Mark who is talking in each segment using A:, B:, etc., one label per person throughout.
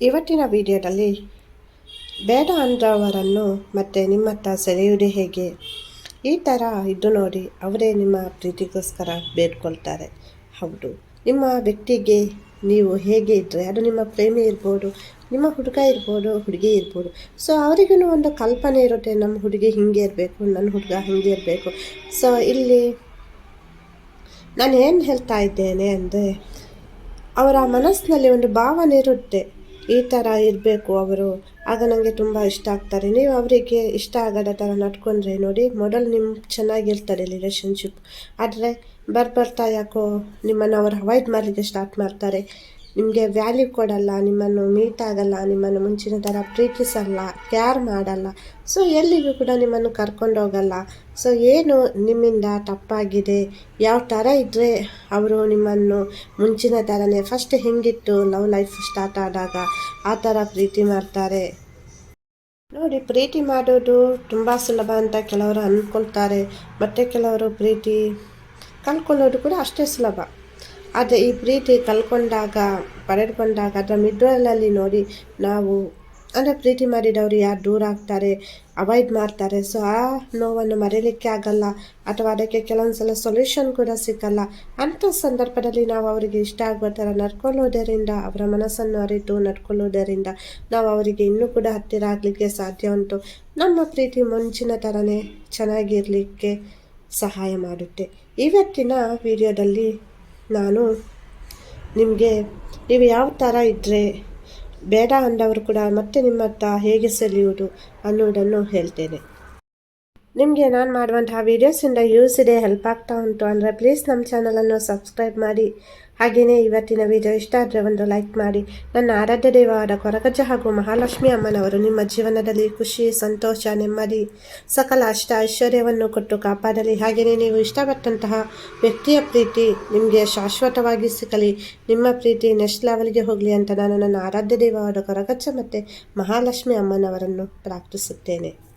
A: ಇವತ್ತಿನ ವಿಡಿಯೋದಲ್ಲಿ ಬೇಡ ಅಂದವರನ್ನು ಮತ್ತೆ ನಿಮ್ಮತ್ತ ಸೆಳೆಯುವುದೇ ಹೇಗೆ? ಈ ಥರ ಇದ್ದು ನೋಡಿ, ಅವರೇ ನಿಮ್ಮ ಪ್ರೀತಿಗೋಸ್ಕರ ಬೇಡ್ಕೊಳ್ತಾರೆ. ಹೌದು, ನಿಮ್ಮ ವ್ಯಕ್ತಿಗೆ ನೀವು ಹೇಗೆ ಇದ್ದರೆ ಅದು ನಿಮ್ಮ ಪ್ರೇಮಿ ಇರ್ಬೋದು, ನಿಮ್ಮ ಹುಡುಗ ಇರ್ಬೋದು, ಹುಡುಗಿ ಇರ್ಬೋದು. ಸೊ ಅವರಿಗೂ ಒಂದು ಕಲ್ಪನೆ ಇರುತ್ತೆ, ನಮ್ಮ ಹುಡುಗಿ ಹಿಂಗೆ ಇರಬೇಕು, ನನ್ನ ಹುಡುಗ ಹಿಂಗೆ ಇರಬೇಕು. ಸೊ ಇಲ್ಲಿ ನಾನು ಏನು ಹೇಳ್ತಾ ಇದ್ದೇನೆ ಅಂದರೆ, ಅವರ ಮನಸ್ಸಿನಲ್ಲಿ ಒಂದು ಭಾವನೆ ಇರುತ್ತೆ. ಈ ಥರ ಇರಬೇಕು ಅವರು. ಆಗ ನನಗೆ ತುಂಬ ಇಷ್ಟ ಆಗ್ತಾರೆ. ನೀವು ಅವರಿಗೆ ಇಷ್ಟ ಆಗದ ಥರ ನಡ್ಕೊಂಡ್ರೆ ನೋಡಿ ಮೊದಲು ನಿಮ್ಮ ಚೆನ್ನಾಗಿರ್ತಾರೆ ರಿಲೇಷನ್ಶಿಪ್ ಆದರೆ ಬರ್ಬರ್ತಾ ಯಾಕೋ ನಿಮ್ಮನ್ನು ಅವರು ಅವಾಯ್ಡ್ ಮಾಡಲಿಕ್ಕೆ ಸ್ಟಾರ್ಟ್ ಮಾಡ್ತಾರೆ. ನಿಮಗೆ ವ್ಯಾಲ್ಯೂ ಕೊಡಲ್ಲ, ನಿಮ್ಮನ್ನು ಮೀಟ್ ಆಗಲ್ಲ, ನಿಮ್ಮನ್ನು ಮುಂಚಿನ ಥರ ಪ್ರೀತಿಸಲ್ಲ ಕೇರ್ ಮಾಡಲ್ಲ. ಸೊ ಎಲ್ಲಿಗೂ ಕೂಡ ನಿಮ್ಮನ್ನು ಕರ್ಕೊಂಡು ಹೋಗಲ್ಲ. ಸೊ ಏನು ನಿಮ್ಮಿಂದ ತಪ್ಪಾಗಿದೆ? ಯಾವ ಥರ ಇದ್ದರೆ ಅವರು ನಿಮ್ಮನ್ನು ಮುಂಚಿನ ಥರನೇ ಫಸ್ಟ್ ಹೆಂಗಿತ್ತು ಲವ್ ಲೈಫ್ ಸ್ಟಾರ್ಟ್ ಆದಾಗ? ಆ ಥರ ಪ್ರೀತಿ ಮಾಡ್ತಾರೆ. ನೋಡಿ, ಪ್ರೀತಿ ಮಾಡೋದು ತುಂಬ ಸುಲಭ ಅಂತ ಕೆಲವರು ಅಂದ್ಕೊಳ್ತಾರೆ ಮತ್ತು ಕೆಲವರು ಪ್ರೀತಿ ಕಲ್ಕೊಳ್ಳೋದು ಕೂಡ ಅಷ್ಟೇ ಸುಲಭ. ಆದರೆ ಈ ಪ್ರೀತಿ ಕಲ್ಕೊಂಡಾಗ ಪಡೆದುಕೊಂಡಾಗ ಅದರ ಮಿಡ್ರಲಲ್ಲಿ ನೋಡಿ ನಾವು, ಅಂದರೆ ಪ್ರೀತಿ ಮಾಡಿದವರು ಯಾರು ದೂರ ಆಗ್ತಾರೆ ಅವಾಯ್ಡ್ ಮಾಡ್ತಾರೆ. ಸೊ ಆ ನೋವನ್ನು ಮರೆಯಲಿಕ್ಕೆ ಆಗಲ್ಲ ಅಥವಾ ಅದಕ್ಕೆ ಕೆಲವೊಂದು ಸಲ ಸೊಲ್ಯೂಷನ್ ಕೂಡ ಸಿಕ್ಕಲ್ಲ ಅಂಥ ಸಂದರ್ಭದಲ್ಲಿ ನಾವು ಅವರಿಗೆ ಇಷ್ಟ ಆಗುವ ಥರ ನಡ್ಕೊಳ್ಳೋದರಿಂದ, ಅವರ ಮನಸ್ಸನ್ನು ಅರಿತು ನಡ್ಕೊಳ್ಳೋದರಿಂದ ನಾವು ಅವರಿಗೆ ಇನ್ನೂ ಕೂಡ ಹತ್ತಿರ ಆಗಲಿಕ್ಕೆ ಸಾಧ್ಯ ಉಂಟು. ನಮ್ಮ ಪ್ರೀತಿ ಮುಂಚಿನ ಥರನೇ ಚೆನ್ನಾಗಿರಲಿಕ್ಕೆ ಸಹಾಯ ಮಾಡುತ್ತೆ. ಇವತ್ತಿನ ವಿಡಿಯೋದಲ್ಲಿ ನಾನು ನಿಮಗೆ, ನೀವು ಯಾವ ಥರ ಇದ್ದರೆ ಬೇಡ ಅಂದವರು ಕೂಡ ಮತ್ತೆ ನಿಮ್ಮ ಹತ್ರ ಹೇಗೆ ಸೆಳೆಯುವುದು ಅನ್ನೋದನ್ನು ಹೇಳ್ತೇನೆ. ನಿಮಗೆ ನಾನು ಮಾಡುವಂತಹ ವೀಡಿಯೋಸಿಂದ ಯೂಸ್ ಇದೆ ಹೆಲ್ಪ್ ಆಗ್ತಾ ಉಂಟು ಅಂದರೆ ಪ್ಲೀಸ್ ನಮ್ಮ ಚಾನಲನ್ನು ಸಬ್ಸ್ಕ್ರೈಬ್ ಮಾಡಿ. ಹಾಗೆಯೇ ಇವತ್ತಿನ ವಿಡಿಯೋ ಇಷ್ಟ ಆದರೆ ಒಂದು ಲೈಕ್ ಮಾಡಿ. ನನ್ನ ಆರಾಧ್ಯ ದೇವವಾದ ಕೊರಗಜ್ಜ ಹಾಗೂ ಮಹಾಲಕ್ಷ್ಮಿ ಅಮ್ಮನವರು ನಿಮ್ಮ ಜೀವನದಲ್ಲಿ ಖುಷಿ, ಸಂತೋಷ, ನೆಮ್ಮದಿ, ಸಕಲ ಅಷ್ಟ ಐಶ್ವರ್ಯವನ್ನು ಕೊಟ್ಟು ಕಾಪಾಡಲಿ. ಹಾಗೆಯೇ ನೀವು ಇಷ್ಟಪಟ್ಟಂತಹ ವ್ಯಕ್ತಿಯ ಪ್ರೀತಿ ನಿಮಗೆ ಶಾಶ್ವತವಾಗಿ ಸಿಗಲಿ. ನಿಮ್ಮ ಪ್ರೀತಿ ನೆಕ್ಸ್ಟ್ ಲೆವೆಲ್ಗೆ ಹೋಗಲಿ ಅಂತ ನಾನು ನನ್ನ ಆರಾಧ್ಯ ದೇವವಾದ ಕೊರಗಜ್ಜ ಮತ್ತು ಮಹಾಲಕ್ಷ್ಮಿ ಅಮ್ಮನವರನ್ನು ಪ್ರಾರ್ಥಿಸುತ್ತೇನೆ.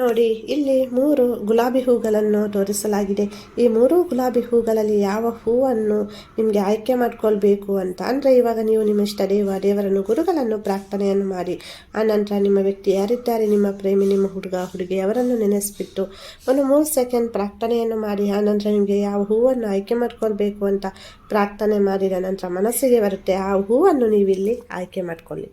A: ನೋಡಿ, ಇಲ್ಲಿ ಮೂರು ಗುಲಾಬಿ ಹೂಗಳನ್ನು ತೋರಿಸಲಾಗಿದೆ. ಈ ಮೂರು ಗುಲಾಬಿ ಹೂಗಳಲ್ಲಿ ಯಾವ ಹೂವನ್ನು ನಿಮಗೆ ಆಯ್ಕೆ ಮಾಡ್ಕೊಳ್ಬೇಕು ಅಂತ ಅಂದರೆ ಇವಾಗ ನೀವು ನಿಮ್ಮ ಇಷ್ಟ ದೇವ, ದೇವರನ್ನು, ಗುರುಗಳನ್ನು ಪ್ರಾರ್ಥನೆಯನ್ನು ಮಾಡಿ. ಆನಂತರ ನಿಮ್ಮ ವ್ಯಕ್ತಿ ಯಾರಿದ್ದಾರೆ? ನಿಮ್ಮ ಪ್ರೇಮಿ, ನಿಮ್ಮ ಹುಡುಗ, ಹುಡುಗಿ, ಅವರನ್ನು ನೆನೆಸಿಬಿಟ್ಟು ಒಂದು ಮೂರು ಸೆಕೆಂಡ್ ಪ್ರಾರ್ಥನೆಯನ್ನು ಮಾಡಿ. ಆನಂತರ ನಿಮಗೆ ಯಾವ ಹೂವನ್ನು ಆಯ್ಕೆ ಮಾಡ್ಕೊಳ್ಬೇಕು ಅಂತ ಪ್ರಾರ್ಥನೆ ಮಾಡಿದ ನಂತರ ಮನಸ್ಸಿಗೆ ಬರುತ್ತೆ, ಆ ಹೂವನ್ನು ನೀವಿಲ್ಲಿ ಆಯ್ಕೆ ಮಾಡ್ಕೊಳ್ಳಿ.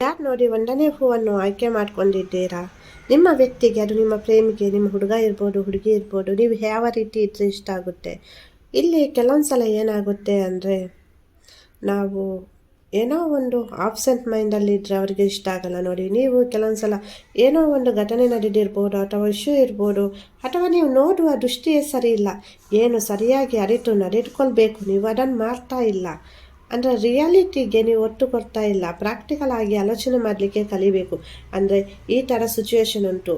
A: ಯಾರು ನೋಡಿ ಒಂದನೇ ಹೂವನ್ನು ಆಯ್ಕೆ ಮಾಡ್ಕೊಂಡಿದ್ದೀರಾ? ನಿಮ್ಮ ವ್ಯಕ್ತಿಗೆ, ಅದು ನಿಮ್ಮ ಪ್ರೇಮಿಗೆ, ನಿಮ್ಮ ಹುಡುಗ ಇರ್ಬೋದು, ಹುಡುಗಿ ಇರ್ಬೋದು, ನೀವು ಯಾವ ರೀತಿ ಇದ್ದರೆ ಇಷ್ಟ ಆಗುತ್ತೆ? ಇಲ್ಲಿ ಕೆಲವೊಂದು ಸಲ ಏನಾಗುತ್ತೆ ಅಂದರೆ, ನಾವು ಏನೋ ಒಂದು ಆಬ್ಸೆಂಟ್ ಮೈಂಡಲ್ಲಿ ಇದ್ದರೆ ಅವರಿಗೆ ಇಷ್ಟ ಆಗಲ್ಲ ನೋಡಿ. ನೀವು ಕೆಲವೊಂದು ಸಲ ಏನೋ ಒಂದು ಘಟನೆ ನಡೆದಿರ್ಬೋದು, ಅಥವಾ ಇಶ್ಯೂ ಇರ್ಬೋದು, ಅಥವಾ ನೀವು ನೋಡುವ ದೃಷ್ಟಿಯೇ ಸರಿ ಇಲ್ಲ. ಏನು ಸರಿಯಾಗಿ ಅರಿತು ನಡೆದುಕೊಳ್ಬೇಕು ನೀವು ಅದನ್ನು ಮಾಡ್ತಾ ಇಲ್ಲ. ಅಂದರೆ ರಿಯಾಲಿಟಿಗೆ ನೀವು ಒತ್ತು ಕೊಡ್ತಾ ಇಲ್ಲ. ಪ್ರಾಕ್ಟಿಕಲ್ ಆಗಿ ಆಲೋಚನೆ ಮಾಡಲಿಕ್ಕೆ ಕಲಿಬೇಕು. ಅಂದರೆ ಈ ಥರ ಸಿಚುವೇಶನ್ ಉಂಟು.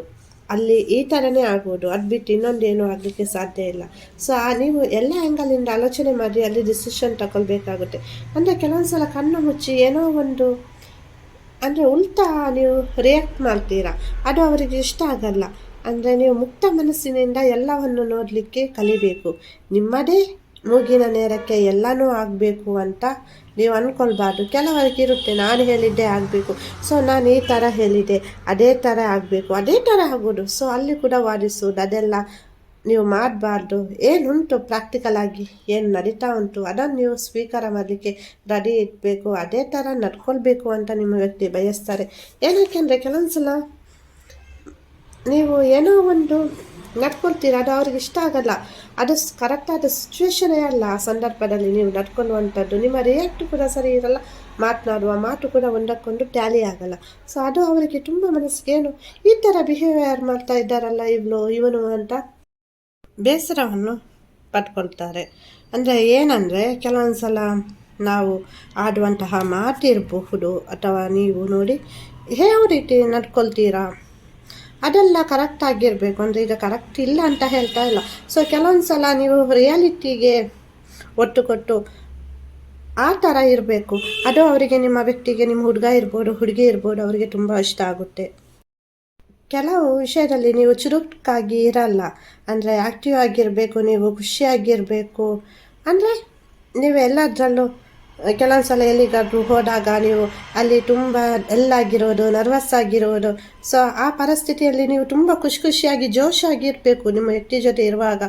A: ಅಲ್ಲಿ ಈ ಥರನೇ ಆಗ್ಬೋದು. ಅದು ಬಿಟ್ಟು ಇನ್ನೊಂದೇನು ಆಗಲಿಕ್ಕೆ ಸಾಧ್ಯ ಇಲ್ಲ. ಸೊ ನೀವು ಎಲ್ಲ ಆ್ಯಂಗಲಿಂದ ಆಲೋಚನೆ ಮಾಡಿ ಅಲ್ಲಿ ಡಿಸಿಷನ್ ತಗೊಳ್ಬೇಕಾಗುತ್ತೆ ಅಂದರೆ ಕೆಲವೊಂದು ಸಲ ಕಣ್ಣು ಮುಚ್ಚಿ ಏನೋ ಒಂದು, ಅಂದರೆ ಉಲ್ಟಾ ನೀವು ರಿಯಾಕ್ಟ್ ಮಾಡ್ತೀರಾ. ಅದು ಅವರಿಗೆ ಇಷ್ಟ ಆಗಲ್ಲ. ಅಂದರೆ ನೀವು ಮುಕ್ತ ಮನಸ್ಸಿನಿಂದ ಎಲ್ಲವನ್ನು ನೋಡಲಿಕ್ಕೆ ಕಲಿಬೇಕು. ನಿಮ್ಮದೇ ಮೂಗಿನ ನೇರಕ್ಕೆ ಎಲ್ಲನೂ ಆಗಬೇಕು ಅಂತ ನೀವು ಅಂದ್ಕೊಳ್ಬಾರ್ದು ಕೆಲವರಿಗೆ ಇರುತ್ತೆ, ನಾನು ಹೇಳಿದ್ದೆ ಆಗಬೇಕು. ಸೊ ನಾನು ಈ ಥರ ಹೇಳಿದೆ, ಅದೇ ಥರ ಆಗಬೇಕು, ಅದೇ ಥರ ಆಗೋದು. ಸೊ ಅಲ್ಲಿ ಕೂಡ ವಾದಿಸೋದು, ಅದೆಲ್ಲ ನೀವು ಮಾಡಬಾರ್ದು. ಏನುಂಟು ಪ್ರಾಕ್ಟಿಕಲ್ ಆಗಿ ಏನು ನಡೀತಾ ಉಂಟು, ಅದನ್ನು ನೀವು ಸ್ವೀಕಾರ ಮಾಡಲಿಕ್ಕೆ ರೆಡಿ ಇಡಬೇಕು ಅದೇ ಥರ ನಡ್ಕೊಳ್ಬೇಕು ಅಂತ ನಿಮ್ಮ ವ್ಯಕ್ತಿ ಬಯಸ್ತಾರೆ. ಏನಕ್ಕೆ ಅಂದರೆ ಕೆಲವೊಂದು ಸಲ ನೀವು ಏನೋ ಒಂದು ನಡ್ಕೊಳ್ತೀರ ಅದು ಅವ್ರಿಗೆ ಇಷ್ಟ ಆಗಲ್ಲ. ಅದು ಕರೆಕ್ಟಾದ ಸಿಚುವೇಶನೇ ಅಲ್ಲ ಆ ಸಂದರ್ಭದಲ್ಲಿ ನೀವು ನಡ್ಕೊಳ್ಳುವಂಥದ್ದು ನಿಮ್ಮ ರಿಯಾಕ್ಟ್ ಕೂಡ ಸರಿ ಇರಲ್ಲ. ಮಾತನಾಡುವ ಮಾತು ಕೂಡ ಒಂದಕ್ಕೊಂದು ಟ್ಯಾಲಿ ಆಗಲ್ಲ. ಸೊ ಅದು ಅವರಿಗೆ ತುಂಬ ಮನಸ್ಸಿಗೆ ಏನು, ಈ ಥರ ಬಿಹೇವಿಯರ್ ಮಾಡ್ತಾ ಇದ್ದಾರಲ್ಲ ಇವಳು, ಇವನು ಅಂತ ಬೇಸರವನ್ನು ಪಟ್ಕೊಳ್ತಾರೆ ಅಂದರೆ ಏನಂದರೆ ಕೆಲವೊಂದು ಸಲ ನಾವು ಆಡುವಂತಹ ಮಾತಿರಬಹುದು ಅಥವಾ ನೀವು ನೋಡಿ ಯಾವ ರೀತಿ ನಡ್ಕೊಳ್ತೀರಾ? ಅದೆಲ್ಲ ಕರೆಕ್ಟ್ ಆಗಿರಬೇಕು. ಅಂದರೆ ಈಗ ಕರೆಕ್ಟ್ ಇಲ್ಲ ಅಂತ ಹೇಳ್ತಾ ಇಲ್ಲ. ಸೊ ಕೆಲವೊಂದು ಸಲ ನೀವು ರಿಯಾಲಿಟಿಗೆ ಒಟ್ಟು ಕೊಟ್ಟು ಆ ಥರ ಇರಬೇಕು. ಅದು ಅವರಿಗೆ ನಿಮ್ಮ ವ್ಯಕ್ತಿಗೆ, ನಿಮ್ಮ ಹುಡುಗ ಇರ್ಬೋದು, ಹುಡುಗಿ ಇರ್ಬೋದು, ಅವರಿಗೆ ತುಂಬ ಇಷ್ಟ ಆಗುತ್ತೆ. ಕೆಲವು ವಿಷಯದಲ್ಲಿ ನೀವು ಚುರುಕಾಗಿ ಇರಲ್ಲ. ಅಂದರೆ ಆ್ಯಕ್ಟಿವ್ ಆಗಿರಬೇಕು, ನೀವು ಖುಷಿಯಾಗಿರಬೇಕು. ಅಂದರೆ ನೀವು ಎಲ್ಲದರಲ್ಲೂ ಕೆಲವೊಂದು ಸಲ ಎಲ್ಲಿಗಾದರೂ ಹೋದಾಗ ನೀವು ಅಲ್ಲಿ ತುಂಬ ಎಲ್ಲಾಗಿರೋದು ನರ್ವಸ್ ಆಗಿರೋದು. ಸೊ ಆ ಪರಿಸ್ಥಿತಿಯಲ್ಲಿ ನೀವು ತುಂಬ ಖುಷಿ ಖುಷಿಯಾಗಿ ಜೋಶಾಗಿರಬೇಕು ನಿಮ್ಮ ವ್ಯಕ್ತಿ ಜೊತೆ ಇರುವಾಗ.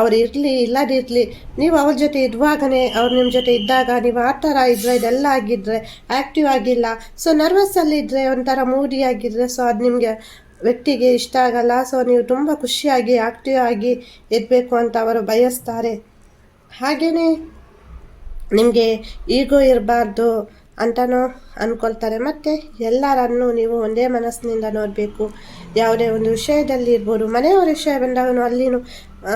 A: ಅವ್ರು ಇರಲಿ ಇಲ್ಲದಿರಲಿ ನೀವು ಅವ್ರ ಜೊತೆ ಇರುವಾಗನೇ ಅವ್ರು ನಿಮ್ಮ ಜೊತೆ ಇದ್ದಾಗ ನೀವು ಆ ಥರ ಇದ್ದರೆ ಇದೆಲ್ಲ ಆಗಿದ್ದರೆ ಆ್ಯಕ್ಟಿವ್ ಆಗಿಲ್ಲ. ಸೊ ನರ್ವಸ್ಸಲ್ಲಿದ್ದರೆ ಒಂಥರ ಮೂಡಿ ಆಗಿದ್ದರೆ ಸೊ ಅದು ನಿಮಗೆ ವ್ಯಕ್ತಿಗೆ ಇಷ್ಟ ಆಗಲ್ಲ. ಸೊ ನೀವು ತುಂಬ ಖುಷಿಯಾಗಿ ಆ್ಯಕ್ಟಿವ್ ಆಗಿ ಇರಬೇಕು ಅಂತ ಅವರು ಬಯಸ್ತಾರೆ. ಹಾಗೆಯೇ ನಿಮಗೆ ಈಗೋ ಇರಬಾರ್ದು ಅಂತಲೂ ಅಂದ್ಕೊಳ್ತಾರೆ ಮತ್ತು ಎಲ್ಲರನ್ನೂ ನೀವು ಒಂದೇ ಮನಸ್ಸಿನಿಂದ ನೋಡಬೇಕು. ಯಾವುದೇ ಒಂದು ವಿಷಯದಲ್ಲಿ ಇರ್ಬೋದು. ಮನೆಯವರ ವಿಷಯ ಬಂದಾಗೂ ಅಲ್ಲಿನೂ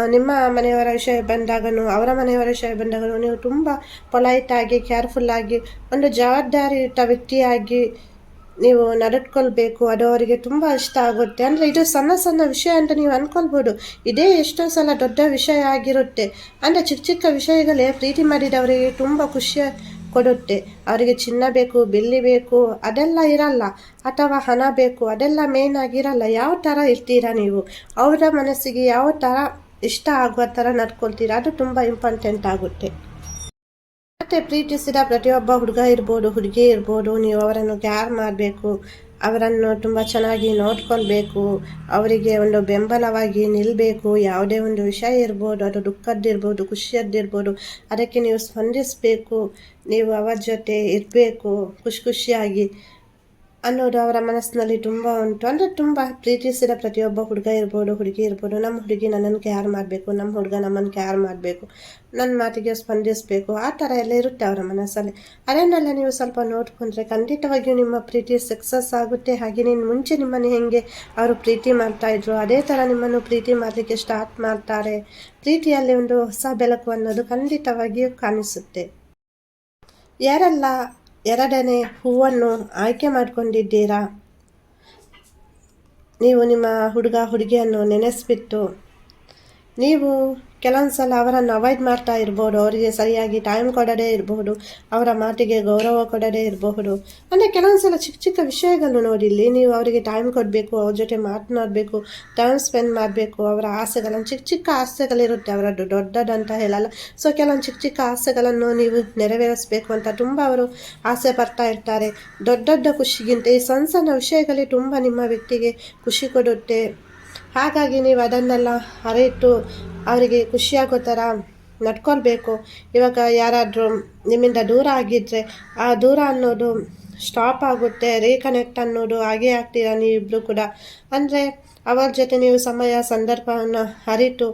A: ನಿಮ್ಮ ಮನೆಯವರ ವಿಷಯ ಬಂದಾಗೂ ಅವರ ಮನೆಯವರ ವಿಷಯ ಬಂದಾಗೂ ನೀವು ತುಂಬ ಪೊಲೈಟಾಗಿ ಕೇರ್ಫುಲ್ಲಾಗಿ ಒಂದು ಜವಾಬ್ದಾರಿಯುತ ವ್ಯಕ್ತಿಯಾಗಿ ನೀವು ನಡೆದುಕೊಳ್ಬೇಕು ಅದು ಅವರಿಗೆ ತುಂಬ ಇಷ್ಟ ಆಗುತ್ತೆ. ಅಂದರೆ ಇದು ಸಣ್ಣ ಸಣ್ಣ ವಿಷಯ ಅಂತ ನೀವು ಅಂದ್ಕೊಳ್ಬೋದು ಇದೇ ಎಷ್ಟೋ ಸಲ ದೊಡ್ಡ ವಿಷಯ ಆಗಿರುತ್ತೆ. ಅಂದರೆ ಚಿಕ್ಕ ಚಿಕ್ಕ ವಿಷಯಗಳೇ ಪ್ರೀತಿ ಮಾಡಿದವರಿಗೆ ತುಂಬ ಖುಷಿ ಕೊಡುತ್ತೆ. ಅವರಿಗೆ ಚಿನ್ನ ಬೇಕು, ಬೆಳ್ಳಿ ಬೇಕು, ಅದೆಲ್ಲ ಇರಲ್ಲ. ಅಥವಾ ಹಣ ಬೇಕು, ಅದೆಲ್ಲ ಮೇನ್ ಆಗಿರಲ್ಲ ಯಾವ ಥರ ಇರ್ತೀರಾ ನೀವು? ಅವರ ಮನಸ್ಸಿಗೆ ಯಾವ ಥರ ಇಷ್ಟ ಆಗುವ ಥರ ನಡ್ಕೊಳ್ತೀರಾ? ಅದು ತುಂಬ ಇಂಪಾರ್ಟೆಂಟ್ ಆಗುತ್ತೆ. ಮತ್ತೆ ಪ್ರೀತಿಸಿದ ಪ್ರತಿಯೊಬ್ಬ ಹುಡುಗ ಇರ್ಬೋದು, ಹುಡುಗಿ ಇರ್ಬೋದು, ನೀವು ಅವರನ್ನು ಕೇರ್ ಮಾಡಬೇಕು, ಅವರನ್ನು ತುಂಬ ಚೆನ್ನಾಗಿ ನೋಡ್ಕೊಳ್ಬೇಕು, ಅವರಿಗೆ ಒಂದು ಬೆಂಬಲವಾಗಿ ನಿಲ್ಲಬೇಕು ಯಾವುದೇ ಒಂದು ವಿಷಯ ಇರ್ಬೋದು, ಅದು ದುಃಖದ್ದಿರ್ಬೋದು, ಖುಷಿಯದ್ದಿರ್ಬೋದು, ಅದಕ್ಕೆ ನೀವು ಸ್ಪಂದಿಸಬೇಕು, ನೀವು ಅವರ ಜೊತೆ ಇರಬೇಕು, ಖುಷಿ ಖುಷಿಯಾಗಿ ಅನ್ನೋದು ಅವರ ಮನಸ್ಸಿನಲ್ಲಿ ತುಂಬ ಉಂಟು. ಅಂದರೆ ತುಂಬ ಪ್ರೀತಿಸಿದ ಪ್ರತಿಯೊಬ್ಬ ಹುಡುಗ ಇರ್ಬೋದು, ಹುಡುಗಿ ಇರ್ಬೋದು. ನಮ್ಮ ಹುಡುಗಿ ನನ್ನನ್ನು ಕೇರ್ ಮಾಡಬೇಕು, ನಮ್ಮ ಹುಡುಗ ನಮ್ಮನ್ನು ಕೇರ್ ಮಾಡಬೇಕು, ನನ್ನ ಮಾತಿಗೆ ಸ್ಪಂದಿಸಬೇಕು. ಆ ಥರ ಎಲ್ಲ ಇರುತ್ತೆ ಅವರ ಮನಸ್ಸಲ್ಲಿ. ಅದನ್ನೆಲ್ಲ ನೀವು ಸ್ವಲ್ಪ ನೋಡ್ಕೊಂಡ್ರೆ ಖಂಡಿತವಾಗಿಯೂ ನಿಮ್ಮ ಪ್ರೀತಿ ಸಕ್ಸಸ್ ಆಗುತ್ತೆ. ಹಾಗೆ ನೀನು ಮುಂಚೆ ನಿಮ್ಮನ್ನು ಹೆಂಗೆ ಅವರು ಪ್ರೀತಿ ಮಾಡ್ತಾಯಿದ್ರು ಅದೇ ಥರ ನಿಮ್ಮನ್ನು ಪ್ರೀತಿ ಮಾಡಲಿಕ್ಕೆ ಸ್ಟಾರ್ಟ್ ಮಾಡ್ತಾರೆ. ಪ್ರೀತಿಯಲ್ಲಿ ಒಂದು ಹೊಸ ಬೆಳಕು ಅನ್ನೋದು ಖಂಡಿತವಾಗಿಯೂ ಕಾಣಿಸುತ್ತೆ. ಯಾರೆಲ್ಲ ಎರಡನೇ ಹೂವನ್ನು ಆಯ್ಕೆ ಮಾಡಿಕೊಂಡಿದ್ದೀರಾ? ನೀವು ನಿಮ್ಮ ಹುಡುಗ ಹುಡುಗಿಯನ್ನು ನೆನೆಸ್ಬಿಟ್ಟು ನೀವು ಕೆಲವೊಂದು ಸಲ ಅವರನ್ನು ಅವಾಯ್ಡ್ ಮಾಡ್ತಾ ಇರ್ಬೋದು, ಅವರಿಗೆ ಸರಿಯಾಗಿ ಟೈಮ್ ಕೊಡದೇ ಇರಬಹುದು ಅವರ ಮಾತಿಗೆ ಗೌರವ ಕೊಡದೇ ಇರಬಹುದು ಅಂದರೆ ಕೆಲವೊಂದು ಸಲ ಚಿಕ್ಕ ಚಿಕ್ಕ ವಿಷಯಗಳು ನೋಡಿಲ್ಲಿ, ನೀವು ಅವರಿಗೆ ಟೈಮ್ ಕೊಡಬೇಕು, ಅವ್ರ ಜೊತೆ ಮಾತನಾಡಬೇಕು ಟೈಮ್ ಸ್ಪೆಂಡ್ ಮಾಡಬೇಕು, ಅವರ ಆಸೆಗಳನ್ನು, ಚಿಕ್ಕ ಚಿಕ್ಕ ಆಸೆಗಳಿರುತ್ತೆ, ಅವರದ್ದು ದೊಡ್ಡದಂತ ಹೇಳಲ್ಲ. ಸೊ ಕೆಲವೊಂದು ಚಿಕ್ಕ ಚಿಕ್ಕ ಆಸೆಗಳನ್ನು ನೀವು ನೆರವೇರಿಸಬೇಕು ಅಂತ ತುಂಬ ಅವರು ಆಸೆ ಪಡ್ತಾ ಇರ್ತಾರೆ. ದೊಡ್ಡ ದೊಡ್ಡ ಖುಷಿಗಿಂತ ಈ ಸಣ್ಣ ಸಣ್ಣ ವಿಷಯಗಳೇ ತುಂಬ ನಿಮ್ಮ ವ್ಯಕ್ತಿಗೆ ಖುಷಿ ಕೊಡುತ್ತೆ. ಹಾಗಾಗಿ ನೀವು ಅದನ್ನೆಲ್ಲ ಅರಿತು ಅವರಿಗೆ ಖುಷಿಯಾಗೋ ಥರ ನಡ್ಕೊಳ್ಬೇಕು. ಇವಾಗ ಯಾರಾದರೂ ನಿಮ್ಮಿಂದ ದೂರ ಆಗಿದ್ದರೆ ಆ ದೂರ ಅನ್ನೋದು ಸ್ಟಾಪ್ ಆಗುತ್ತೆ ರೀಕನೆಕ್ಟ್ ಅನ್ನೋದು ಹಾಗೇ ಆಗ್ತೀರಾ ನೀವಿಬ್ಬರು ಕೂಡ? ಅಂದರೆ ಅವರ ಜೊತೆ ನೀವು ಸಮಯ, ಸಂದರ್ಭವನ್ನು ಅರಿತು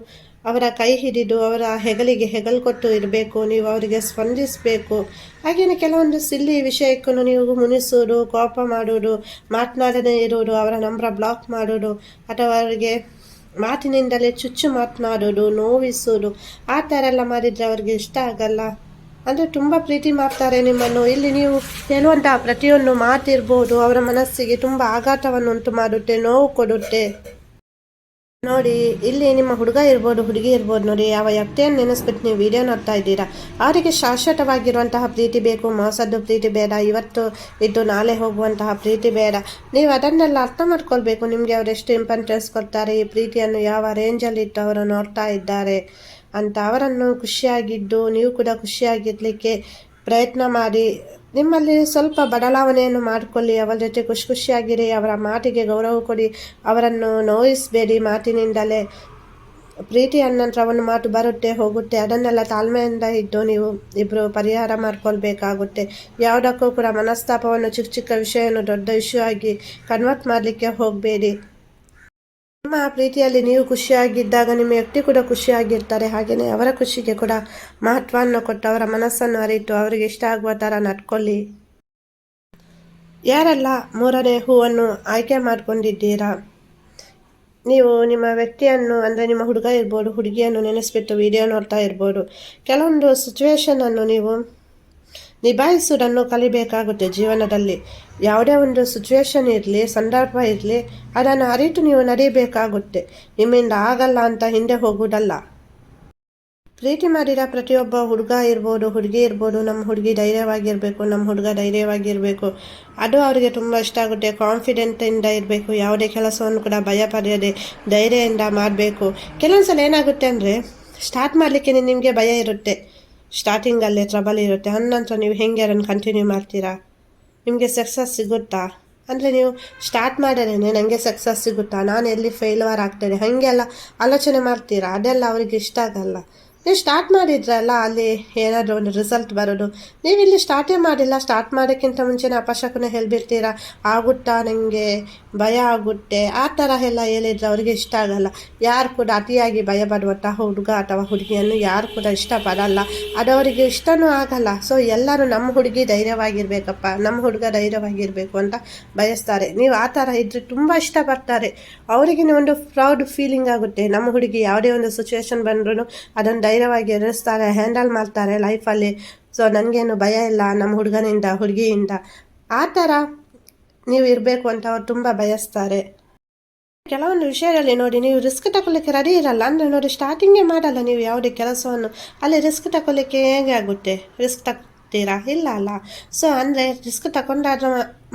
A: ಅವರ ಕೈ ಹಿಡಿದು ಅವರ ಹೆಗಲಿಗೆ ಹೆಗಲು ಕೊಟ್ಟು ಇರಬೇಕು, ನೀವು ಅವರಿಗೆ ಸ್ಪಂದಿಸಬೇಕು. ಹಾಗೆಯೇ ಕೆಲವೊಂದು ಸಿಲ್ಲಿ ವಿಷಯಕ್ಕೂ ನೀವು ಮುನಿಸೋದು, ಕೋಪ ಮಾಡೋದು, ಮಾತನಾಡದೇ ಇರೋದು, ಅವರ ನಂಬರ ಬ್ಲಾಕ್ ಮಾಡೋದು, ಅಥವಾ ಅವರಿಗೆ ಮಾತಿನಿಂದಲೇ ಚುಚ್ಚು ಮಾತನಾಡೋದು, ನೋವಿಸೋದು, ಆ ಥರ ಎಲ್ಲ ಮಾಡಿದರೆ ಅವ್ರಿಗೆ ಇಷ್ಟ ಆಗಲ್ಲ. ಅಂದರೆ ತುಂಬ ಪ್ರೀತಿ ಮಾಡ್ತಾರೆ ನಿಮ್ಮನ್ನು. ಇಲ್ಲಿ ನೀವು ಹೇಳುವಂತಹ ಪ್ರತಿಯೊಂದು ಮಾತಿರ್ಬೋದು, ಅವರ ಮನಸ್ಸಿಗೆ ತುಂಬ ಆಘಾತವನ್ನು ಉಂಟು ಮಾಡುತ್ತೆ, ನೋವು ಕೊಡುತ್ತೆ. ನೋಡಿ, ಇಲ್ಲಿ ನಿಮ್ಮ ಹುಡುಗ ಇರ್ಬೋದು, ಹುಡುಗಿ ಇರ್ಬೋದು ನೋಡಿ, ಯಾವ ವ್ಯಕ್ತಿಯನ್ನು ನೆನೆಸ್ಬಿಟ್ಟು ನೀವು ವಿಡಿಯೋ ನೋಡ್ತಾ ಇದ್ದೀರಾ? ಅವರಿಗೆ ಶಾಶ್ವತವಾಗಿರುವಂತಹ ಪ್ರೀತಿ ಬೇಕು, ಮೋಸದ್ದು ಪ್ರೀತಿ ಬೇಡ, ಇವತ್ತು ಇದ್ದು ನಾಳೆ ಹೋಗುವಂತಹ ಪ್ರೀತಿ ಬೇಡ. ನೀವು ಅದನ್ನೆಲ್ಲ ಅರ್ಥ ಮಾಡ್ಕೊಳ್ಬೇಕು. ನಿಮಗೆ ಅವರು ಎಷ್ಟು ಇಂಪಾರ್ಟೆನ್ಸ್ ಕೊಡ್ತಾರೆ, ಈ ಪ್ರೀತಿಯನ್ನು ಯಾವ ರೇಂಜಲ್ಲಿ ಇಟ್ಟು ಅವರು ನೋಡ್ತಾ ಇದ್ದಾರೆ ಅಂತ ಅವರನ್ನು ಖುಷಿಯಾಗಿದ್ದು, ನೀವು ಕೂಡ ಖುಷಿಯಾಗಿರಲಿಕ್ಕೆ ಪ್ರಯತ್ನ ಮಾಡಿ. ನಿಮ್ಮಲ್ಲಿ ಸ್ವಲ್ಪ ಬದಲಾವಣೆಯನ್ನು ಮಾಡಿಕೊಳ್ಳಿ, ಅವರ ಜೊತೆ ಖುಷಿ ಖುಷಿಯಾಗಿರಿ ಅವರ ಮಾತಿಗೆ ಗೌರವ ಕೊಡಿ, ಅವರನ್ನು ನೋಯಿಸಬೇಡಿ ಮಾತಿನಿಂದಲೇ. ಪ್ರೀತಿ ಅನ್ನಂತರ ಒಂದು ಮಾತು ಬರುತ್ತೆ, ಹೋಗುತ್ತೆ. ಅದನ್ನೆಲ್ಲ ತಾಳ್ಮೆಯಿಂದ ಇದ್ದು ನೀವು ಇಬ್ಬರು ಪರಿಹಾರ ಮಾಡ್ಕೊಳ್ಬೇಕಾಗುತ್ತೆ. ಯಾವುದಕ್ಕೂ ಕೂಡ ಮನಸ್ತಾಪವನ್ನು, ಚಿಕ್ಕ ಚಿಕ್ಕ ವಿಷಯವನ್ನು, ದೊಡ್ಡ ವಿಷಯವಾಗಿ ಕನ್ವರ್ಟ್ ಮಾಡಲಿಕ್ಕೆ ಹೋಗಬೇಡಿ. ನಿಮ್ಮ ಪ್ರೀತಿಯಲ್ಲಿ ನೀವು ಖುಷಿಯಾಗಿದ್ದಾಗ ನಿಮ್ಮ ವ್ಯಕ್ತಿ ಕೂಡ ಖುಷಿಯಾಗಿರ್ತಾರೆ. ಹಾಗೆಯೇ ಅವರ ಖುಷಿಗೆ ಕೂಡ ಮಹತ್ವವನ್ನು ಕೊಟ್ಟು ಅವರ ಮನಸ್ಸನ್ನು ಅರಿತು ಅವರಿಗೆ ಇಷ್ಟ ಆಗುವ ಥರ ನಡ್ಕೊಳ್ಳಿ. ಯಾರೆಲ್ಲ ಮೂರನೇ ಹೂವನ್ನು ಆಯ್ಕೆ ಮಾಡಿಕೊಂಡಿದ್ದೀರಾ? ನೀವು ನಿಮ್ಮ ವ್ಯಕ್ತಿಯನ್ನು, ಅಂದರೆ ನಿಮ್ಮ ಹುಡುಗ ಇರ್ಬೋದು, ಹುಡುಗಿಯನ್ನು ನೆನೆಸ್ಬಿಟ್ಟು ವಿಡಿಯೋ ನೋಡ್ತಾ ಇರ್ಬೋದು. ಕೆಲವೊಂದು ಸಿಚುವೇಶನನ್ನು ನೀವು ನಿಭಾಯಿಸುವುದನ್ನು ಕಲಿಬೇಕಾಗುತ್ತೆ ಜೀವನದಲ್ಲಿ. ಯಾವುದೇ ಒಂದು ಸಿಚುವೇಶನ್ ಇರಲಿ, ಸಂದರ್ಭ ಇರಲಿ, ಅದನ್ನು ಅರಿತು ನೀವು ನಡೀಬೇಕಾಗುತ್ತೆ. ನಿಮ್ಮಿಂದ ಆಗಲ್ಲ ಅಂತ ಹಿಂದೆ ಹೋಗುವುದಲ್ಲ. ಪ್ರೀತಿ ಮಾಡಿದ ಪ್ರತಿಯೊಬ್ಬ ಹುಡುಗ ಇರ್ಬೋದು, ಹುಡುಗಿ ಇರ್ಬೋದು, ನಮ್ಮ ಹುಡುಗಿ ಧೈರ್ಯವಾಗಿರಬೇಕು, ನಮ್ಮ ಹುಡುಗ ಧೈರ್ಯವಾಗಿರಬೇಕು. ಅದು ಅವರಿಗೆ ತುಂಬ ಇಷ್ಟ ಆಗುತ್ತೆ. ಕಾನ್ಫಿಡೆಂಟಿಂದ ಇರಬೇಕು. ಯಾವುದೇ ಕೆಲಸವನ್ನು ಕೂಡ ಭಯ ಪಡೆಯದೆ ಧೈರ್ಯದಿಂದ ಮಾಡಬೇಕು. ಕೆಲವೊಂದು ಸಲ ಏನಾಗುತ್ತೆ ಅಂದರೆ ಸ್ಟಾರ್ಟ್ ಮಾಡಲಿಕ್ಕೆ ನಿಮಗೆ ಭಯ ಇರುತ್ತೆ. ಸ್ಟಾರ್ಟಿಂಗಲ್ಲೇ ಟ್ರಬಲ್ ಇರುತ್ತೆ. ಅನಂತರ ನೀವು ಹೆಂಗೆ ಅದನ್ನು ಕಂಟಿನ್ಯೂ ಮಾಡ್ತೀರಾ? ನಿಮಗೆ ಸಕ್ಸಸ್ ಸಿಗುತ್ತಾ? ಅಂದರೆ ನೀವು ಸ್ಟಾರ್ಟ್ ಮಾಡಿದ್ರೆ ನನಗೆ ಸಕ್ಸಸ್ ಸಿಗುತ್ತಾ? ನಾನು ಎಲ್ಲಿ ಫೇಲ್ವರ್ ಆಗ್ತೇನೆ? ಹಾಗೆಲ್ಲ ಆಲೋಚನೆ ಮಾಡ್ತೀರಾ? ಅದೆಲ್ಲ ಅವರಿಗೆ ಇಷ್ಟ ಆಗಲ್ಲ. ನೀವು ಸ್ಟಾರ್ಟ್ ಮಾಡಿದ್ರಲ್ಲ, ಅಲ್ಲಿ ಏನಾದರೂ ಒಂದು ರಿಸಲ್ಟ್ ಬರೋದು. ನೀವಿಲ್ಲಿ ಸ್ಟಾರ್ಟೇ ಮಾಡಿಲ್ಲ ಸ್ಟಾರ್ಟ್ ಮಾಡೋಕ್ಕಿಂತ ಮುಂಚೆನೇ ಅಪಶಕುನ ಹೇಳ್ಬಿಡ್ತೀರಾ? ಆಗುತ್ತಾ ನನಗೆ ಭಯ ಆಗುತ್ತೆ. ಆ ಥರ ಎಲ್ಲ ಹೇಳಿದ್ರೆ ಅವರಿಗೆ ಇಷ್ಟ ಆಗಲ್ಲ. ಯಾರು ಕೂಡ ಅತಿಯಾಗಿ ಭಯ ಪಡುವಂತಹ ಹುಡುಗ ಅಥವಾ ಹುಡುಗಿಯನ್ನು ಯಾರು ಕೂಡ ಇಷ್ಟಪಡಲ್ಲ. ಅದು ಅವರಿಗೆ ಇಷ್ಟನೂ ಆಗಲ್ಲ. ಸೊ ಎಲ್ಲರೂ ನಮ್ಮ ಹುಡುಗಿ ಧೈರ್ಯವಾಗಿರಬೇಕಪ್ಪ. ನಮ್ಮ ಹುಡುಗ ಧೈರ್ಯವಾಗಿರಬೇಕು ಅಂತ ಬಯಸ್ತಾರೆ. ನೀವು ಆ ಥರ ಇದ್ದರೆ ತುಂಬ ಇಷ್ಟಪಡ್ತಾರೆ. ಅವರಿಗೆ ಒಂದು ಪ್ರೌಡ್ ಫೀಲಿಂಗ್ ಆಗುತ್ತೆ. ನಮ್ಮ ಹುಡುಗಿ ಯಾವುದೇ ಒಂದು ಸಿಚುವೇಶನ್ ಬಂದ್ರೂ ಅದನ್ನು ಧೈರ್ಯವಾಗಿ ಎದುರಿಸ್ತಾರೆ ಹ್ಯಾಂಡಲ್ ಮಾಡ್ತಾರೆ ಲೈಫಲ್ಲಿ ಸೊ ನನಗೇನು ಭಯ ಇಲ್ಲ ನಮ್ಮ ಹುಡುಗನಿಂದ, ಹುಡುಗಿಯಿಂದ. ಆ ಥರ ನೀವು ಇರಬೇಕು ಅಂತ ಅವ್ರು ತುಂಬ ಬಯಸ್ತಾರೆ. ಕೆಲವೊಂದು ವಿಷಯದಲ್ಲಿ ನೋಡಿ, ನೀವು ರಿಸ್ಕ್ ತಗೊಳ್ಳಿಕ್ಕೆ ರೆಡಿ ಇರಲ್ಲ. ಅಂದರೆ ನೋಡಿ ಸ್ಟಾರ್ಟಿಂಗೇ ಮಾಡಲ್ಲ ನೀವು ಯಾವುದೇ ಕೆಲಸವನ್ನು. ಅಲ್ಲಿ ರಿಸ್ಕ್ ತಗೊಳ್ಳಿಕ್ಕೆ ಹೇಗೆ ಆಗುತ್ತೆ? ರಿಸ್ಕ್ ತಗ್ತೀರಾ? ಇಲ್ಲ ಅಲ್ಲ? ಸೊ ಅಂದರೆ ರಿಸ್ಕ್ ತಗೊಂಡಾದ್ರೆ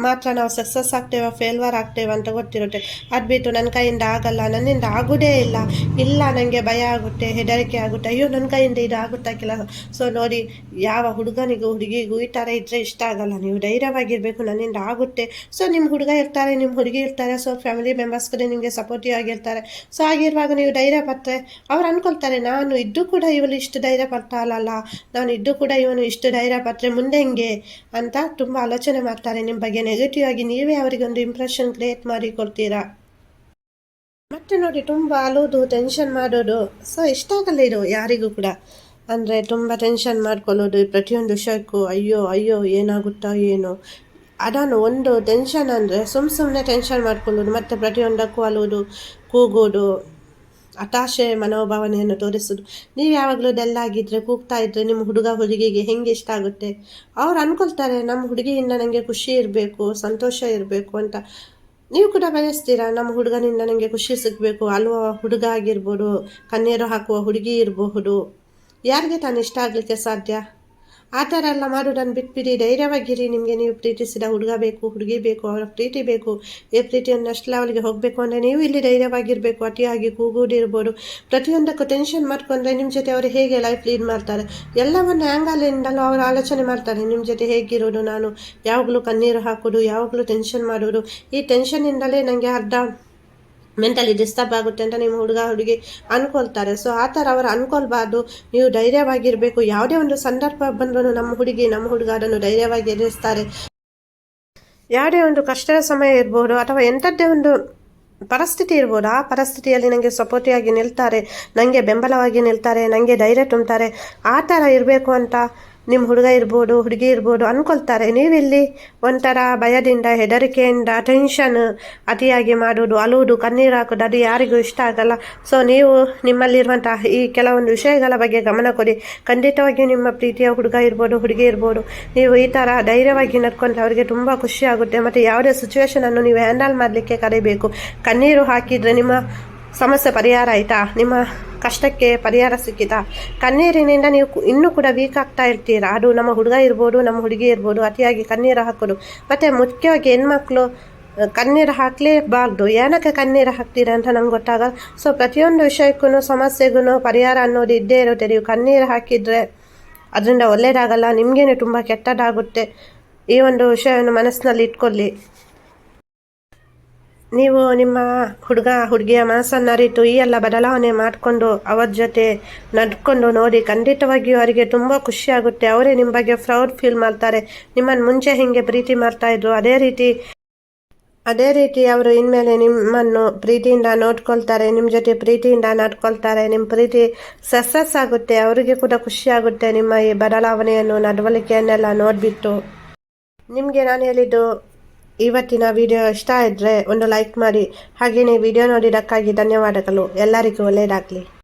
A: ಮಾತ್ರ ನಾವು ಸಕ್ಸಸ್ ಆಗ್ತೇವೆ ಫೇಲ್ವರ್ ಆಗ್ತೇವೆ ಅಂತ ಗೊತ್ತಿರುತ್ತೆ. ಅದು ಬಿಟ್ಟು ನನ್ನ ಕೈಯಿಂದ ಆಗಲ್ಲ, ನನ್ನಿಂದ ಆಗೋದೇ ಇಲ್ಲ. ಇಲ್ಲ ನನಗೆ ಭಯ ಆಗುತ್ತೆ, ಹೆದರಿಕೆ ಆಗುತ್ತೆ. ಅಯ್ಯೋ ನನ್ನ ಕೈಯಿಂದ ಇದು ಆಗುತ್ತಾ ಕೆಲ ಸೊ ನೋಡಿ, ಯಾವ ಹುಡುಗನಿಗೂ ಹುಡುಗಿಗೂ ಈ ಥರ ಇದ್ದರೆ ಇಷ್ಟ ಆಗಲ್ಲ. ನೀವು ಧೈರ್ಯವಾಗಿರಬೇಕು, ನನ್ನಿಂದ ಆಗುತ್ತೆ. ಸೊ ನಿಮ್ಮ ಹುಡುಗ ಇರ್ತಾರೆ ನಿಮ್ಮ ಹುಡುಗಿ ಇರ್ತಾರೆ ಸೊ ಫ್ಯಾಮಿಲಿ ಮೆಂಬರ್ಸ್ ಕೂಡ ನಿಮಗೆ ಸಪೋರ್ಟಿವ್ ಆಗಿರ್ತಾರೆ. ಸೊ ಆಗಿರುವಾಗ ನೀವು ಧೈರ್ಯ ಪಟ್ಟರೆ ಅವ್ರು ಅಂದ್ಕೊಳ್ತಾರೆ ನಾನು ಇದ್ದು ಕೂಡ ಇವನು ಇಷ್ಟು ಧೈರ್ಯ ಪಡ್ತಾಳಲ್ಲ ನಾನು ಇದ್ದು ಕೂಡ ಇವನು ಇಷ್ಟು ಧೈರ್ಯ ಪಟ್ಟರೆ ಮುಂದೆ ಹೆಂಗೆ? ಅಂತ ತುಂಬ ಆಲೋಚನೆ ಮಾಡ್ತಾರೆ ನಿಮ್ಮ ಬಗ್ಗೆ ನೆಗೆಟಿವ್ ಆಗಿ ನೀವೇ ಅವರಿಗೆ ಒಂದು ಇಂಪ್ರೆಷನ್ ಕ್ರಿಯೇಟ್ ಮಾಡಿ ಕೊಡ್ತೀರಾ? ಮತ್ತೆ ನೋಡಿ, ತುಂಬ ಅಲೋದು ಟೆನ್ಷನ್ ಮಾಡೋದು. ಸೊ ಇಷ್ಟ ಆಗಲ್ಲ ಇದು ಯಾರಿಗೂ ಕೂಡ. ಅಂದರೆ ತುಂಬ ಟೆನ್ಷನ್ ಮಾಡ್ಕೊಳ್ಳೋದು ಪ್ರತಿಯೊಂದು ವಿಷಯಕ್ಕೂ ಅಯ್ಯೋ ಅಯ್ಯೋ, ಏನಾಗುತ್ತಾ ಏನು. ಅದನ್ನು ಒಂದು ಟೆನ್ಷನ್ ಅಂದರೆ ಸುಮ್ಮ ಸುಮ್ಮನೆ ಟೆನ್ಷನ್ ಮಾಡ್ಕೊಳ್ಳೋದು, ಮತ್ತು ಪ್ರತಿಯೊಂದಕ್ಕೂ ಅಲೋದು, ಕೂಗೋದು. ಹತಾಶೆ ಮನೋಭಾವನೆಯನ್ನು ತೋರಿಸೋದು. ನೀವು ಯಾವಾಗಲೂ ಆಗಿದ್ದರೆ ಕೂಗ್ತಾ ಇದ್ದರೆ ನಿಮ್ಮ ಹುಡುಗ ಹುಡುಗಿಗೆ ಹೆಂಗೆ ಇಷ್ಟ ಆಗುತ್ತೆ? ಅವ್ರು ಅಂದ್ಕೊಳ್ತಾರೆ ನಮ್ಮ ಹುಡುಗಿಯಿಂದ ನನಗೆ ಖುಷಿ ಇರಬೇಕು, ಸಂತೋಷ ಇರಬೇಕು ಅಂತ. ನೀವು ಕೂಡ ಬಯಸ್ತೀರಾ, ನಮ್ಮ ಹುಡುಗನಿಂದ ನನಗೆ ಖುಷಿ ಸಿಗಬೇಕು, ಅಲ್ವ ಹುಡುಗ ಆಗಿರ್ಬೋದು, ಕಣ್ಣೀರು ಹಾಕುವ ಹುಡುಗಿ ಇರಬಹುದು? ಯಾರಿಗೆ ತಾನು ಇಷ್ಟ ಆಗಲಿಕ್ಕೆ ಸಾಧ್ಯ? ಆ ಥರ ಎಲ್ಲ ಮಾಡೋದನ್ನು ಬಿಟ್ಬಿಡಿ. ಧೈರ್ಯವಾಗಿರಿ. ನಿಮಗೆ ನೀವು ಪ್ರೀತಿಸಿದ ಹುಡುಗ ಬೇಕು, ಹುಡುಗಿ ಬೇಕು, ಅವರ ಪ್ರೀತಿ ಬೇಕು. ಈ ಪ್ರೀತಿಯನ್ನು ಅಷ್ಟು ಲೆವೆಲ್ಗೆ ಹೋಗಬೇಕು ಅಂದರೆ ನೀವು ಇಲ್ಲಿ ಧೈರ್ಯವಾಗಿರಬೇಕು. ಅತಿಯಾಗಿ ಕೂಗೂಡಿರ್ಬೋದು ಪ್ರತಿಯೊಂದಕ್ಕೂ ಟೆನ್ಷನ್ ಮಾಡ್ಕೊಂಡ್ರೆ ನಿಮ್ಮ ಜೊತೆ ಅವರು ಹೇಗೆ ಲೈಫ್ ಲೀಡ್ ಮಾಡ್ತಾರೆ? ಎಲ್ಲವನ್ನು ಆ್ಯಂಗಲಿಂದಲೂ ಅವರು ಆಲೋಚನೆ ಮಾಡ್ತಾರೆ. ನಿಮ್ಮ ಜೊತೆ ಹೇಗಿರೋದು ನಾನು? ಯಾವಾಗಲೂ ಕಣ್ಣೀರು ಹಾಕೋದು, ಯಾವಾಗಲೂ ಟೆನ್ಷನ್ ಮಾಡೋದು. ಈ ಟೆನ್ಷನ್ನಿಂದಲೇ ನನಗೆ ಅರ್ಧ ಮೆಂಟಲಿ ಡಿಸ್ಟರ್ಬ್ ಆಗುತ್ತೆ ಅಂತ ನಿಮ್ಮ ಹುಡುಗ ಹುಡುಗಿ ಅನ್ಕೊಳ್ತಾರೆ. ಸೊ ಆ ಥರ ಅವರು ಅನ್ಕೊಳ್ಬಾರ್ದು. ನೀವು ಧೈರ್ಯವಾಗಿರಬೇಕು. ಯಾವುದೇ ಒಂದು ಸಂದರ್ಭ ಬಂದರೂ ನಮ್ಮ ಹುಡುಗಿ, ನಮ್ಮ ಹುಡುಗ ಅದನ್ನು ಧೈರ್ಯವಾಗಿ ಎದುರಿಸ್ತಾರೆ. ಯಾವುದೇ ಒಂದು ಕಷ್ಟದ ಸಮಯ ಇರ್ಬೋದು ಅಥವಾ ಎಂಥದ್ದೇ ಒಂದು ಪರಿಸ್ಥಿತಿ ಇರ್ಬೋದು, ಆ ಪರಿಸ್ಥಿತಿಯಲ್ಲಿ ನನಗೆ ಸಪೋರ್ಟಿಯಾಗಿ ನಿಲ್ತಾರೆ ನನಗೆ ಬೆಂಬಲವಾಗಿ ನಿಲ್ತಾರೆ ನನಗೆ ಧೈರ್ಯ ತುಂಬ್ತಾರೆ, ಆ ಥರ ಇರಬೇಕು ಅಂತ ನಿಮ್ಮ ಹುಡುಗ ಇರ್ಬೋದು, ಹುಡುಗಿ ಇರ್ಬೋದು ಅಂದ್ಕೊಳ್ತಾರೆ ನೀವಿಲ್ಲಿ ಒಂಥರ ಭಯದಿಂದ, ಹೆದರಿಕೆಯಿಂದ ಟೆನ್ಷನ್ ಅತಿಯಾಗಿ ಮಾಡೋದು ಅಲುವುದು, ಕಣ್ಣೀರು ಹಾಕೋದು ಅದು ಯಾರಿಗೂ ಇಷ್ಟ ಆಗಲ್ಲ. ಸೊ ನೀವು ನಿಮ್ಮಲ್ಲಿರುವಂತಹ ಈ ಕೆಲವೊಂದು ವಿಷಯಗಳ ಬಗ್ಗೆ ಗಮನ ಕೊಡಿ. ಖಂಡಿತವಾಗಿಯೂ ನಿಮ್ಮ ಪ್ರೀತಿಯ ಹುಡುಗ ಇರ್ಬೋದು, ಹುಡುಗಿ ಇರ್ಬೋದು, ನೀವು ಈ ಥರ ಧೈರ್ಯವಾಗಿ ನಡ್ಕೊಂಡ್ರೆ ಅವರಿಗೆ ತುಂಬ ಖುಷಿ ಆಗುತ್ತೆ. ಮತ್ತು ಯಾವುದೇ ಸಿಚುವೇಶನನ್ನು ನೀವು ಹ್ಯಾಂಡಲ್ ಮಾಡಲಿಕ್ಕೆ ಕರಿಬೇಕು. ಕಣ್ಣೀರು ಹಾಕಿದರೆ ನಿಮ್ಮ ಸಮಸ್ಯೆ ಪರಿಹಾರ ಆಯಿತಾ? ನಿಮ್ಮ ಕಷ್ಟಕ್ಕೆ ಪರಿಹಾರ ಸಿಕ್ಕಿತಾ? ಕಣ್ಣೀರಿನಿಂದ ನೀವು ಇನ್ನೂ ಕೂಡ ವೀಕ್ ಆಗ್ತಾ ಇರ್ತೀರಾ? ಅದು ನಮ್ಮ ಹುಡುಗ ಇರ್ಬೋದು, ನಮ್ಮ ಹುಡುಗಿ ಇರ್ಬೋದು, ಅತಿಯಾಗಿ ಕಣ್ಣೀರು ಹಾಕೋದು. ಮತ್ತು ಮುಖ್ಯವಾಗಿ ಹೆಣ್ಮಕ್ಳು ಕಣ್ಣೀರು ಹಾಕಲೇಬಾರ್ದು. ಏನಕ್ಕೆ ಕಣ್ಣೀರು ಹಾಕ್ತೀರಾ ಅಂತ ನಂಗೆ ಗೊತ್ತಾಗಲ್ಲ. ಸೊ ಪ್ರತಿಯೊಂದು ವಿಷಯಕ್ಕೂ ಸಮಸ್ಯೆಗೂ ಪರಿಹಾರ ಅನ್ನೋದು ಇದ್ದೇ ಇರುತ್ತೆ. ನೀವು ಕಣ್ಣೀರು ಹಾಕಿದರೆ ಅದರಿಂದ ಒಳ್ಳೆಯದಾಗಲ್ಲ ನಿಮಗೇನೆ ತುಂಬ ಕೆಟ್ಟದಾಗುತ್ತೆ. ಈ ಒಂದು ವಿಷಯವನ್ನು ಮನಸ್ಸಿನಲ್ಲಿ ಇಟ್ಕೊಳ್ಳಿ. ನೀವು ನಿಮ್ಮ ಹುಡುಗ, ಹುಡುಗಿಯ ಮನಸ್ಸನ್ನು ಅರಿತು ಈ ಎಲ್ಲ ಬದಲಾವಣೆ ಮಾಡಿಕೊಂಡು ಅವರ ಜೊತೆ ನಡ್ಕೊಂಡು ನೋಡಿ ಖಂಡಿತವಾಗಿಯೂ ಅವರಿಗೆ ತುಂಬ ಖುಷಿಯಾಗುತ್ತೆ ಅವರೇ ನಿಮ್ಮ ಬಗ್ಗೆ ಫ್ರೌಡ್ ಫೀಲ್ ಮಾಡ್ತಾರೆ. ನಿಮ್ಮನ್ನು ಮುಂಚೆ ಹೀಗೆ ಪ್ರೀತಿ ಮಾಡ್ತಾಯಿದ್ರು ಅದೇ ರೀತಿ ಅದೇ ರೀತಿ ಅವರು ಇನ್ಮೇಲೆ ನಿಮ್ಮನ್ನು ಪ್ರೀತಿಯಿಂದ ನೋಡ್ಕೊಳ್ತಾರೆ. ನಿಮ್ಮ ಜೊತೆ ಪ್ರೀತಿಯಿಂದ ನಡ್ಕೊಳ್ತಾರೆ. ನಿಮ್ಮ ಪ್ರೀತಿ ಸಕ್ಸಸ್ ಆಗುತ್ತೆ. ಅವರಿಗೆ ಕೂಡ ಖುಷಿಯಾಗುತ್ತೆ ನಿಮ್ಮ ಈ ಬದಲಾವಣೆಯನ್ನು, ನಡವಳಿಕೆಯನ್ನೆಲ್ಲ ನೋಡಿಬಿಟ್ಟು. ನಿಮಗೆ ನಾನು ಹೇಳಿದ್ದು ಇವತ್ತಿನ ವಿಡಿಯೋ ಇಷ್ಟ ಇದ್ದರೆ ಒಂದು ಲೈಕ್ ಮಾಡಿ. ಹಾಗೆಯೇ ವಿಡಿಯೋ ನೋಡಿದ್ದಕ್ಕಾಗಿ ಧನ್ಯವಾದಗಳು. ಎಲ್ಲರಿಗೂ ಒಳ್ಳೆಯದಾಗಲಿ.